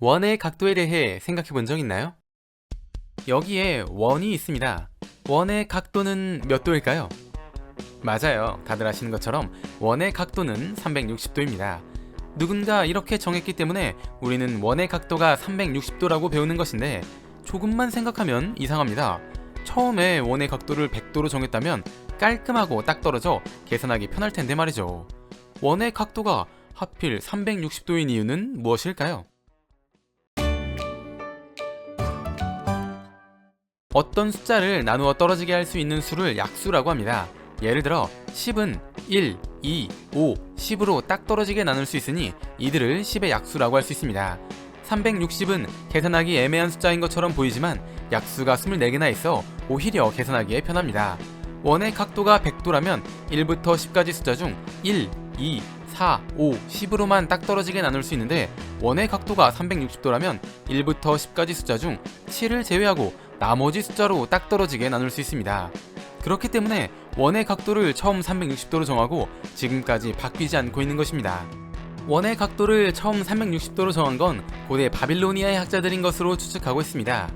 원의 각도에 대해 생각해 본 적 있나요? 여기에 원이 있습니다. 원의 각도는 몇 도일까요? 맞아요. 다들 아시는 것처럼 원의 각도는 360도입니다. 누군가 이렇게 정했기 때문에 우리는 원의 각도가 360도라고 배우는 것인데 조금만 생각하면 이상합니다. 처음에 원의 각도를 100도로 정했다면 깔끔하고 딱 떨어져 계산하기 편할 텐데 말이죠. 원의 각도가 하필 360도인 이유는 무엇일까요? 어떤 숫자를 나누어 떨어지게 할 수 있는 수를 약수라고 합니다. 예를 들어 10은 1, 2, 5, 10으로 딱 떨어지게 나눌 수 있으니 이들을 10의 약수라고 할 수 있습니다. 360은 계산하기 애매한 숫자인 것처럼 보이지만 약수가 24개나 있어 오히려 계산하기에 편합니다. 원의 각도가 100도라면 1부터 10까지 숫자 중 1, 2, 4, 5, 10으로만 딱 떨어지게 나눌 수 있는데 원의 각도가 360도라면 1부터 10까지 숫자 중 7을 제외하고 나머지 숫자로 딱 떨어지게 나눌 수 있습니다. 그렇기 때문에 원의 각도를 처음 360도로 정하고 지금까지 바뀌지 않고 있는 것입니다. 원의 각도를 처음 360도로 정한 건 고대 바빌로니아의 학자들인 것으로 추측하고 있습니다.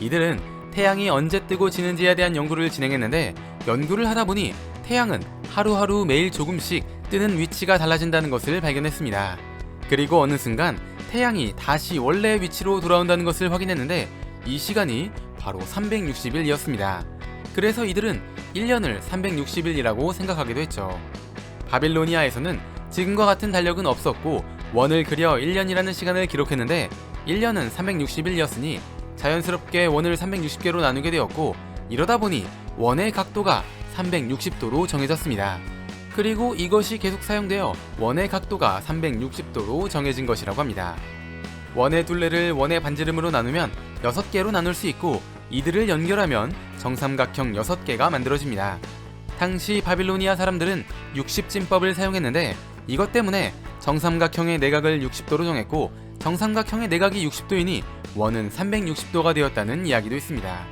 이들은 태양이 언제 뜨고 지는지에 대한 연구를 진행했는데 연구를 하다 보니 태양은 하루하루 매일 조금씩 뜨는 위치가 달라진다는 것을 발견했습니다. 그리고 어느 순간 태양이 다시 원래의 위치로 돌아온다는 것을 확인했는데 이 시간이 바로 360일이었습니다. 그래서 이들은 1년을 360일이라고 생각하기도 했죠. 바빌로니아에서는 지금과 같은 달력은 없었고 원을 그려 1년이라는 시간을 기록했는데 1년은 360일이었으니 자연스럽게 원을 360개로 나누게 되었고 이러다 보니 원의 각도가 360도로 정해졌습니다. 그리고 이것이 계속 사용되어 원의 각도가 360도로 정해진 것이라고 합니다. 원의 둘레를 원의 반지름으로 나누면 6개로 나눌 수 있고 이들을 연결하면 정삼각형 6개가 만들어집니다. 당시 바빌로니아 사람들은 60진법을 사용했는데 이것 때문에 정삼각형의 내각을 60도로 정했고 정삼각형의 내각이 60도이니 원은 360도가 되었다는 이야기도 있습니다.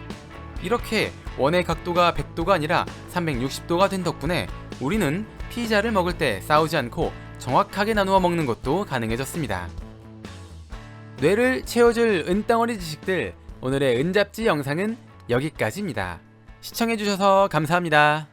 이렇게 원의 각도가 100도가 아니라 360도가 된 덕분에 우리는 피자를 먹을 때 싸우지 않고 정확하게 나누어 먹는 것도 가능해졌습니다. 뇌를 채워줄 은덩어리 지식들 오늘의 은잡지 영상은 여기까지입니다. 시청해주셔서 감사합니다.